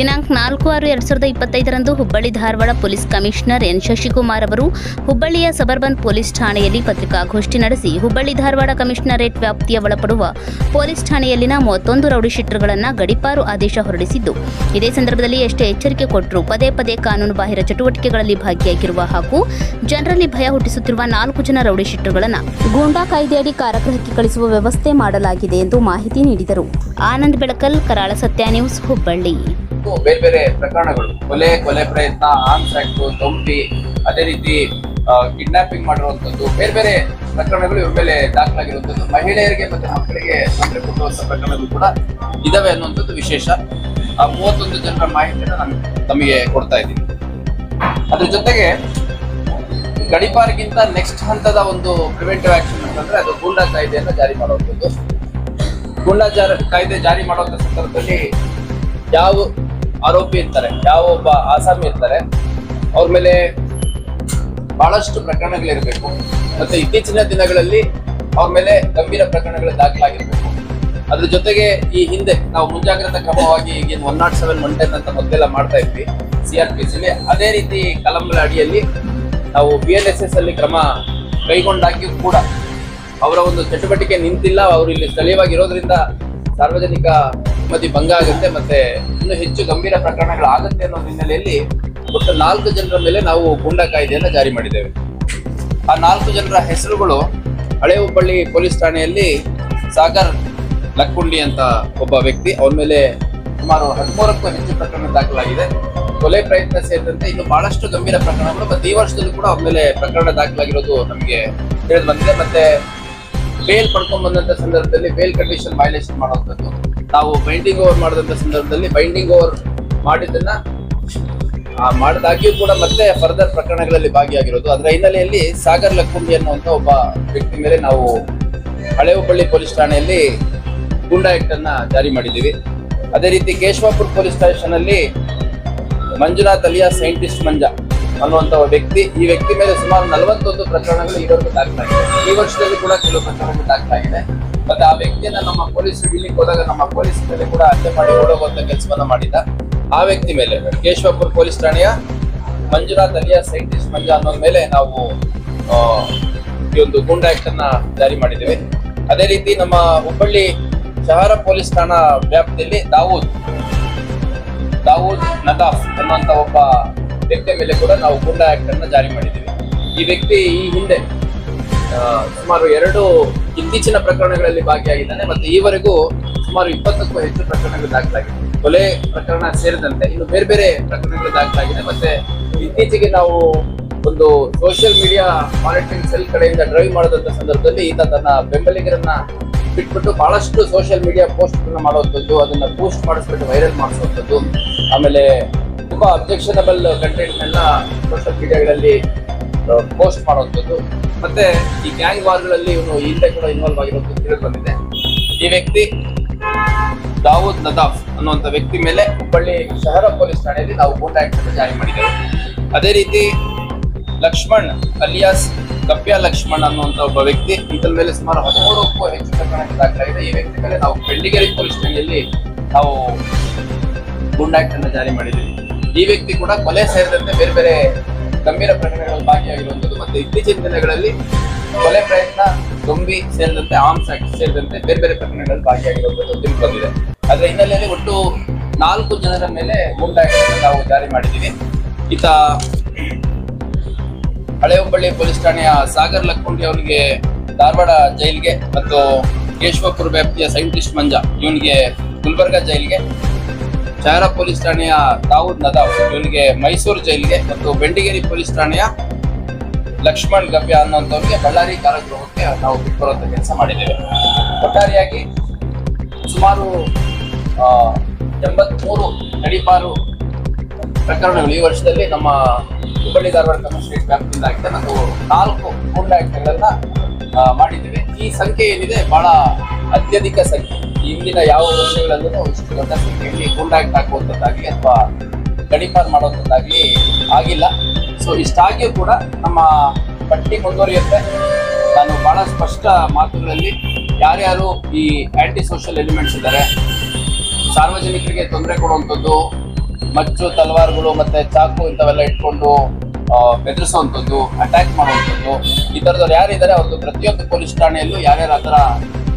ದಿನಾಂಕ ನಾಲ್ಕು ಆರು ಎರಡ್ ಸಾವಿರದ ಇಪ್ಪತ್ತೈದರಂದು Hubballi Dharwad police commissioner N Shashikumar ಅವರು ಹುಬ್ಬಳ್ಳಿಯ ಸಬರ್ಬನ್ ಪೊಲೀಸ್ ಠಾಣೆಯಲ್ಲಿ ಪತ್ರಿಕಾಗೋಷ್ಠಿ ನಡೆಸಿ ಹುಬ್ಬಳ್ಳಿ ಧಾರವಾಡ ಕಮಿಷನರೇಟ್ ವ್ಯಾಪ್ತಿಯ ಒಳಪಡುವ ಪೊಲೀಸ್ ಠಾಣೆಯಲ್ಲಿನ ಮೂವತ್ತೊಂದು ರೌಡಿ ಶೀಟರ್ಗಳನ್ನು ಗಡಿಪಾರು ಆದೇಶ ಹೊರಡಿಸಿದ್ದು. ಇದೇ ಸಂದರ್ಭದಲ್ಲಿ ಎಷ್ಟೇ ಎಚ್ಚರಿಕೆ ಕೊಟ್ಟರೂ ಪದೇ ಪದೇ ಕಾನೂನು ಬಾಹಿರ ಚಟುವಟಿಕೆಗಳಲ್ಲಿ ಭಾಗಿಯಾಗಿರುವ ಹಾಗೂ ಜನರಲ್ಲಿ ಭಯ ಹುಟ್ಟಿಸುತ್ತಿರುವ ನಾಲ್ಕು ಜನ ರೌಡಿ ಶೀಟರ್ಗಳನ್ನು ಗೂಂಡಾ ಕಾಯ್ದೆಯಡಿ ಕಾರಾಗೃಹಕ್ಕೆ ಕಳಿಸುವ ವ್ಯವಸ್ಥೆ ಮಾಡಲಾಗಿದೆ ಎಂದು ಮಾಹಿತಿ ನೀಡಿದರು. ಆನಂದ್ ಬೆಳಕಲ್, ಕರಾಳ ಸತ್ಯ ನ್ಯೂಸ್, ಹುಬ್ಬಳ್ಳಿ. ಮತ್ತು ಬೇರೆ ಬೇರೆ ಪ್ರಕರಣಗಳು. ಕೊಲೆ ಕೊಲೆ ಪ್ರಯತ್ನ ಆರ್ಮ್ಸ್ ಆಕ್ಟ್ ದೊಂಬಿ ಅದೇ ರೀತಿ ಕಿಡ್ನಾಪಿಂಗ್ ಮಾಡಿರುವಂತದ್ದು ಬೇರೆ ಬೇರೆ ಪ್ರಕರಣಗಳು ಇವ್ರ ಮೇಲೆ ದಾಖಲಾಗಿರುವಂತದ್ದು ಮಹಿಳೆಯರಿಗೆ ಮತ್ತು ಮಕ್ಕಳಿಗೆ ತೊಂದರೆ ಕೊಡುವಂತ ಪ್ರಕರಣಗಳು ಕೂಡ ಇದಾವೆ ಅನ್ನುವಂಥದ್ದು ವಿಶೇಷ. ಆ ಮೂವತ್ತೊಂದು ಜನರ ಮಾಹಿತಿಯನ್ನು ನಾನು ತಮಗೆ ಕೊಡ್ತಾ ಇದ್ದೀನಿ. ಅದ್ರ ಜೊತೆಗೆ, ಗಡಿಪಾರಿಗಿಂತ ನೆಕ್ಸ್ಟ್ ಹಂತದ ಒಂದು ಪ್ರಿವೆಂಟಿವ್ ಆಕ್ಷನ್ ಅಂತಂದ್ರೆ ಅದು ಗೂಂಡಾ ಕಾಯ್ದೆಯನ್ನು ಜಾರಿ ಮಾಡುವಂಥದ್ದು. ಗೂಂಡಾ ಜಾರ, ಕಾಯ್ದೆ ಜಾರಿ ಮಾಡುವಂತ ಸಂದರ್ಭದಲ್ಲಿ ಯಾವ ಆರೋಪಿ ಇರ್ತಾರೆ, ಯಾವ ಒಬ್ಬ ಆಸಾಮಿ ಇರ್ತಾರೆ, ಅವ್ರ ಮೇಲೆ ಬಹಳಷ್ಟು ಪ್ರಕರಣಗಳಿರಬೇಕು. ಮತ್ತೆ ಇತ್ತೀಚಿನ ದಿನಗಳಲ್ಲಿ ಅವ್ರ ಮೇಲೆ ಗಂಭೀರ ಪ್ರಕರಣಗಳು ದಾಖಲಾಗಿರ್ಬೇಕು. ಅದ್ರ ಜೊತೆಗೆ ಈ ಹಿಂದೆ ನಾವು ಮುಂಜಾಗ್ರತಾ ಕ್ರಮವಾಗಿ ಈಗಿನ ಒನ್ ನಾಟ್ ಸೆವೆನ್ ಒನ್ ಅಂತ ಮೊದಲೆಲ್ಲ ಮಾಡ್ತಾ ಇದ್ವಿ ಸಿ ಆರ್ ಪಿ ಸಿಲಿ ಅದೇ ರೀತಿ ಕಲಂಗಳ ಅಡಿಯಲ್ಲಿ ನಾವು ಬಿ ಎಲ್ ಎಸ್ ಎಸ್ ಅಲ್ಲಿ ಕ್ರಮ ಕೈಗೊಂಡಾಗಿಯೂ ಕೂಡ ಅವರ ಒಂದು ಚಟುವಟಿಕೆ ನಿಂತಿಲ್ಲ. ಅವರು ಇಲ್ಲಿ ಸ್ಥಳೀಯವಾಗಿರೋದ್ರಿಂದ ಸಾರ್ವಜನಿಕ ನೆಮ್ಮದಿ ಭಂಗ ಆಗುತ್ತೆ ಮತ್ತೆ ಇನ್ನು ಹೆಚ್ಚು ಗಂಭೀರ ಪ್ರಕರಣಗಳಾಗುತ್ತೆ ಅನ್ನೋ ಹಿನ್ನೆಲೆಯಲ್ಲಿ ಒಟ್ಟು ನಾಲ್ಕು ಜನರ ಮೇಲೆ ನಾವು ಗೂಂಡಾ ಕಾಯ್ದೆಯನ್ನು ಜಾರಿ ಮಾಡಿದ್ದೇವೆ. ಆ ನಾಲ್ಕು ಜನರ ಹೆಸರುಗಳು ಹಳೆ ಹುಬ್ಬಳ್ಳಿ ಪೊಲೀಸ್ ಠಾಣೆಯಲ್ಲಿ ಸಾಗರ್ ಲಕ್ಕುಂಡಿ ಅಂತ ಒಬ್ಬ ವ್ಯಕ್ತಿ, ಅವನ ಮೇಲೆ ಸುಮಾರು ಹದಿಮೂರಕ್ಕೂ ಹೆಚ್ಚು ಪ್ರಕರಣ ದಾಖಲಾಗಿದೆ. ಕೊಲೆ ಪ್ರಯತ್ನ ಸೇರಿದಂತೆ ಇನ್ನು ಬಹಳಷ್ಟು ಗಂಭೀರ ಪ್ರಕರಣಗಳು, ಮತ್ತೆ ಈ ವರ್ಷದಲ್ಲೂ ಕೂಡ ಅವನ ಮೇಲೆ ಪ್ರಕರಣ ದಾಖಲಾಗಿರೋದು ನಮಗೆ ತಿಳಿದು ಬಂದಿದೆ. ಮತ್ತೆ ಬೇಲ್ ಪಡ್ಕೊಂಡ್ ಬಂದಂತ ಸಂದರ್ಭದಲ್ಲಿ ಬೇಲ್ ಕಂಡೀಷನ್ ವೈಲೇಷನ್ ಮಾಡುವಂಥದ್ದು ನಾವು ಬೈಂಡಿಂಗ್ ಓವರ್ ಮಾಡಿದಂತ ಸಂದರ್ಭದಲ್ಲಿ ಬೈಂಡಿಂಗ್ ಓವರ್ ಮಾಡಿದ್ದನ್ನ ಮಾಡಿದಾಗ್ಯೂ ಕೂಡ ಮತ್ತೆ ಫರ್ದರ್ ಪ್ರಕರಣಗಳಲ್ಲಿ ಭಾಗಿಯಾಗಿರೋದು. ಅದರ ಹಿನ್ನೆಲೆಯಲ್ಲಿ ಸಾಗರ್ ಲಕ್ಕುಂಡಿ ಅನ್ನುವಂತ ಒಬ್ಬ ವ್ಯಕ್ತಿ ಮೇಲೆ ನಾವು ಹಳೆ ಹುಬ್ಬಳ್ಳಿ ಪೊಲೀಸ್ ಠಾಣೆಯಲ್ಲಿ ಗೂಂಡಾ ಆಕ್ಟ್ ಅನ್ನ ಜಾರಿ ಮಾಡಿದ್ದೀವಿ. ಅದೇ ರೀತಿ ಕೇಶವಾಪುರ ಪೊಲೀಸ್ ಸ್ಟೇಷನ್ ಅಲ್ಲಿ ಮಂಜುನಾಥ್ ಅಲಿಯಾ ಸೈಂಟಿಸ್ಟ್ ಮಂಜ ಅನ್ನುವಂತ ವ್ಯಕ್ತಿ, ಈ ವ್ಯಕ್ತಿ ಮೇಲೆ ಸುಮಾರು ನಲವತ್ತೊಂದು ಪ್ರಕರಣಗಳು ಈವರೆಗೂ ದಾಖಲಾಗಿದೆ. ಈ ವರ್ಷದಲ್ಲಿ ಕೂಡ ಕೆಲವು ಪ್ರಕರಣಗಳು ದಾಖಲಾಗಿದೆ. ಮತ್ತೆ ಆ ವ್ಯಕ್ತಿಯನ್ನ ನಮ್ಮ ಪೊಲೀಸರು ಹಿಡಿಲಿಕ್ಕೆ ಹೋದಾಗ ನಮ್ಮ ಪೊಲೀಸ್ ಕೂಡ ಹತ್ಯೆ ಮಾಡಿ ಓಡೋಗುವಂತ ಕೆಲಸವನ್ನ ಮಾಡಿದ್ದ ಆ ವ್ಯಕ್ತಿ ಮೇಲೆ. ಕೇಶವಪುರ ಪೊಲೀಸ್ ಠಾಣೆಯ ಮಂಜುನಾಥ್ ಅಲಿಯಾ ಸೈಂಟಿಸ್ಟ್ ಮಂಜ ಅನ್ನೋ ಮೇಲೆ ನಾವು ಈ ಒಂದು ಗೂಂಡಾ ಆಕ್ಟ್ ಅನ್ನ ಜಾರಿ ಮಾಡಿದ್ದೇವೆ. ಅದೇ ರೀತಿ ನಮ್ಮ ಹುಬ್ಬಳ್ಳಿ ಶಹರ ಪೊಲೀಸ್ ಠಾಣಾ ವ್ಯಾಪ್ತಿಯಲ್ಲಿ ದಾವೂದ್ ದಾವೂದ್ ನದಾಫ್ ಅನ್ನುವಂತ ಒಬ್ಬ ವ್ಯಕ್ತಿಯ ಮೇಲೆ ಕೂಡ ನಾವು ಗೂಂಡಾ ಆಕ್ಟ್ ಅನ್ನ ಜಾರಿ ಮಾಡಿದ್ದೀವಿ. ಈ ವ್ಯಕ್ತಿ ಈ ಹಿಂದೆ ಸುಮಾರು ಎರಡು ಇತ್ತೀಚಿನ ಪ್ರಕರಣಗಳಲ್ಲಿ ಭಾಗಿಯಾಗಿದ್ದಾನೆ ಮತ್ತೆ ಈವರೆಗೂ ಸುಮಾರು ಇಪ್ಪತ್ತಕ್ಕೂ ಹೆಚ್ಚು ಪ್ರಕರಣಗಳು ದಾಖಲಾಗಿದೆ ಕೊಲೆ ಪ್ರಕರಣ ಸೇರಿದಂತೆ ಇನ್ನು ಬೇರೆ ಬೇರೆ ಪ್ರಕರಣಗಳು ದಾಖಲಾಗಿದೆ ಮತ್ತೆ ಇತ್ತೀಚೆಗೆ ನಾವು ಒಂದು ಸೋಷಿಯಲ್ ಮೀಡಿಯಾ ಮಾನಿಟರಿಂಗ್ ಸೆಲ್ ಕಡೆಯಿಂದ ಡ್ರೈವ್ ಮಾಡಿದಂತ ಸಂದರ್ಭದಲ್ಲಿ ಈತ ತನ್ನ ಬೆಂಬಲಿಗರನ್ನ ಬಿಟ್ಬಿಟ್ಟು ಬಹಳಷ್ಟು ಸೋಷಿಯಲ್ ಮೀಡಿಯಾ ಪೋಸ್ಟ್ ಮಾಡುವಂಥದ್ದು, ಅದನ್ನ ಪೋಸ್ಟ್ ಮಾಡಿಸ್ಬಿಟ್ಟು ವೈರಲ್ ಮಾಡಿಸುವಂಥದ್ದು, ಆಮೇಲೆ ತುಂಬಾ ಅಬ್ಜೆಕ್ಷನಬಲ್ ಕಂಟೆಂಟ್ನೆಲ್ಲ ಸೋಷಿಯಲ್ ಮೀಡಿಯಾಗಳಲ್ಲಿ ಪೋಸ್ಟ್ ಮಾಡುವಂಥದ್ದು. ಮತ್ತೆ ಈ ಗ್ಯಾಂಗ್ ವಾರ್ಗಳಲ್ಲಿ ಇವನು ಹಿಂದೆ ಕೂಡ ಇನ್ವಾಲ್ವ್ ಆಗಿರೋದು ತಿಳಿದು ಬಂದಿದೆ ಈ ವ್ಯಕ್ತಿ ದಾವೂದ್ ನದಾಫ್ ಅನ್ನುವಂಥ ವ್ಯಕ್ತಿ ಮೇಲೆ ಹುಬ್ಬಳ್ಳಿ ಶಹರ ಪೊಲೀಸ್ ಠಾಣೆಯಲ್ಲಿ ನಾವು ಗೂಂಡಾ ಆಕ್ಟ್ ಅನ್ನು ಜಾರಿ ಮಾಡಿದ್ದೇವೆ ಅದೇ ರೀತಿ ಲಕ್ಷ್ಮಣ್ ಅಲಿಯಾಸ್ ಕಪ್ಯ ಲಕ್ಷ್ಮಣ್ ಅನ್ನುವಂಥ ಒಬ್ಬ ವ್ಯಕ್ತಿ ಇದರ ಮೇಲೆ ಸುಮಾರು ಹದಿಮೂರಕ್ಕೂ ಹೆಚ್ಚು ಪ್ರಕರಣ ದಾಖಲಾಗಿದೆ. ಈ ವ್ಯಕ್ತಿ ಮೇಲೆ ನಾವು ಬೆಳ್ಳಿಗೆರೆ ಪೊಲೀಸ್ ಠಾಣೆಯಲ್ಲಿ ನಾವು ಗೂಂಡಾ ಆಕ್ಟ್ ಅನ್ನು ಜಾರಿ ಮಾಡಿದ್ದೀವಿ. ಈ ವ್ಯಕ್ತಿ ಕೂಡ ಕೊಲೆ ಸೇರಿದಂತೆ ಬೇರೆ ಬೇರೆ ಗಂಭೀರ ಪ್ರಕರಣಗಳಲ್ಲಿ ಭಾಗಿಯಾಗಿರುವಂಥದ್ದು. ಮತ್ತೆ ಇತ್ತೀಚಿನ ದಿನಗಳಲ್ಲಿ ಕೊಲೆ ಪ್ರಯತ್ನ ದೊಂಬಿ ಸೇರಿದಂತೆ ಆರ್ಮ್ಸ್ ಆಕ್ಟ್ ಸೇರಿದಂತೆ ಬೇರೆ ಬೇರೆ ಪ್ರಕರಣಗಳಲ್ಲಿ ಭಾಗಿಯಾಗಿರುವಂಥದ್ದು ತಿಳ್ಕೊಂಡಿದೆ ಅದರ ಹಿನ್ನೆಲೆಯಲ್ಲಿ ಒಟ್ಟು ನಾಲ್ಕು ಜನರ ಮೇಲೆ ಗೂಂಡಾ ಆಕ್ಟ್ ಅನ್ನು ನಾವು ಜಾರಿ ಮಾಡಿದ್ದೀವಿ. ಈತ ಹಳೆ ಹುಬ್ಬಳ್ಳಿ ಪೊಲೀಸ್ ಠಾಣೆಯ ಸಾಗರ್ ಲಕ್ಕುಂಡಿ ಅವನಿಗೆ ಧಾರವಾಡ ಜೈಲಿಗೆ ಮತ್ತು ಕೇಶವಪುರ ವ್ಯಾಪ್ತಿಯ ಸೈಂಟಿಸ್ಟ್ ಮಂಜ ಇವನಿಗೆ ಗುಲ್ಬರ್ಗಾ ಜೈಲಿಗೆ ಶಹರ ಪೊಲೀಸ್ ಠಾಣೆಯ ದಾವೂದ್ ನದಾವ್ ಇವನಿಗೆ ಮೈಸೂರು ಜೈಲಿಗೆ ಮತ್ತು ಬೆಂಡಿಗೇರಿ ಪೊಲೀಸ್ ಠಾಣೆಯ ಲಕ್ಷ್ಮಣ್ ಗವ್ಯ ಅನ್ನುವಂಥವ್ರಿಗೆ ಬಳ್ಳಾರಿ ಕಾರಾಗೃಹಕ್ಕೆ ನಾವು ಬಿಟ್ಟುಬರುವಂತ ಕೆಲಸ ಮಾಡಿದ್ದೇವೆ. ಒಟ್ಟಾರೆಯಾಗಿ ಸುಮಾರು ಎಂಬತ್ಮೂರು ಗಡಿಪಾರು ಪ್ರಕರಣಗಳು ಈ ವರ್ಷದಲ್ಲಿ ನಮ್ಮ ಹುಬ್ಬಳ್ಳಿ ಧಾರವಾಡ ಕಮಿಷನರೇಟ್ ವ್ಯಾಪ್ತಿಯಿಂದ ಆಗಿದೆ ನಾವು ನಾಲ್ಕು ಗೂಂಡಾ ಆ, ಮಾಡಿದ್ದೇವೆ. ಈ ಸಂಖ್ಯೆ ಏನಿದೆ ಬಹಳ ಅತ್ಯಧಿಕ ಸಂಖ್ಯೆ. ಈ ಹಿಂದಿನ ಯಾವ ವಿಷಯಗಳಲ್ಲೂ ಇಷ್ಟು ದೊಡ್ಡ ಸಂಖ್ಯೆಯಲ್ಲಿ ಗೂಂಡಾ ಆಕ್ಟ್ ಹಾಕುವಂಥದ್ದಾಗಲಿ ಅಥವಾ ಗಡಿಪಾರ್ ಮಾಡುವಂಥದ್ದಾಗಲಿ ಆಗಿಲ್ಲ. ಸೊ ಇಷ್ಟಾಗಿಯೂ ಕೂಡ ನಮ್ಮ ಪಟ್ಟಿ ಮುಂದುವರಿಯುತ್ತೆ ನಾನು ಬಹಳ ಸ್ಪಷ್ಟ ಮಾತುಗಳಲ್ಲಿ ಯಾರ್ಯಾರು ಈ ಆಂಟಿ ಸೋಷಿಯಲ್ ಎಲಿಮೆಂಟ್ಸ್ ಇದ್ದಾರೆ, ಸಾರ್ವಜನಿಕರಿಗೆ ತೊಂದರೆ ಕೊಡುವಂಥದ್ದು, ಮಚ್ಚು, ತಲವಾರುಗಳು ಮತ್ತೆ ಚಾಕು ಇಂಥವೆಲ್ಲ ಇಟ್ಕೊಂಡು ಬೆದರಿಸುವಂಥದ್ದು ಅಟ್ಯಾಕ್ ಮಾಡುವಂಥದ್ದು, ಈ ಥರದವ್ರು ಯಾರಿದ್ದಾರೆ ಅವ್ರದ್ದು ಪ್ರತಿಯೊಂದು ಪೊಲೀಸ್ ಠಾಣೆಯಲ್ಲೂ ಯಾರ್ಯಾರು ಆ ಥರ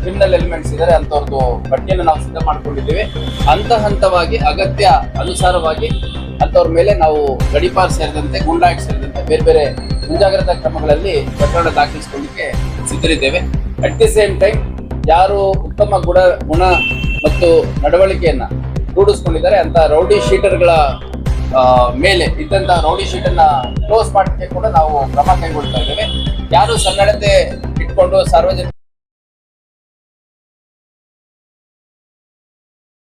ಕ್ರಿಮಿನಲ್ ಎಲಿಮೆಂಟ್ಸ್ ಇದ್ದಾರೆ ಅಂತವ್ರದ್ದು ಪಟ್ಟಿಯನ್ನು ನಾವು ಸಿದ್ಧ ಮಾಡ್ಕೊಂಡಿದ್ದೀವಿ. ಹಂತ ಹಂತವಾಗಿ, ಅಗತ್ಯ ಅನುಸಾರವಾಗಿ ಅಂಥವ್ರ ಮೇಲೆ ನಾವು ಗಡಿಪಾರ್ ಸೇರಿದಂತೆ ಗುಂಡಾಟ್ ಸೇರಿದಂತೆ ಬೇರೆ ಬೇರೆ ಮುಂಜಾಗ್ರತಾ ಕ್ರಮಗಳಲ್ಲಿ ಪ್ರಕರಣ ದಾಖಲಿಸಿಕೊಳ್ಳಿಕ್ಕೆ ಸಿದ್ಧರಿದ್ದೇವೆ. ಅಟ್ ದಿ ಸೇಮ್ ಟೈಮ್ ಯಾರು ಉತ್ತಮ ಗುಣ ಗುಣ ಮತ್ತು ನಡವಳಿಕೆಯನ್ನ ರೂಢಿಸ್ಕೊಂಡಿದ್ದಾರೆ ಅಂತ ರೌಡಿ ಶೀಟರ್ಗಳ ಮೇಲೆ ಇದ್ದಂತ ರೌಡಿ ಶೀಟ್ ಕ್ಲೋಸ್ ಮಾಡಲಿಕ್ಕೆ ಕೂಡ ನಾವು ಕ್ರಮ ಕೈಗೊಳ್ತಾ ಇದ್ದೇವೆ. ಯಾರು ಸನ್ನಡತೆ ಇಟ್ಕೊಂಡು ಸಾರ್ವಜನಿಕ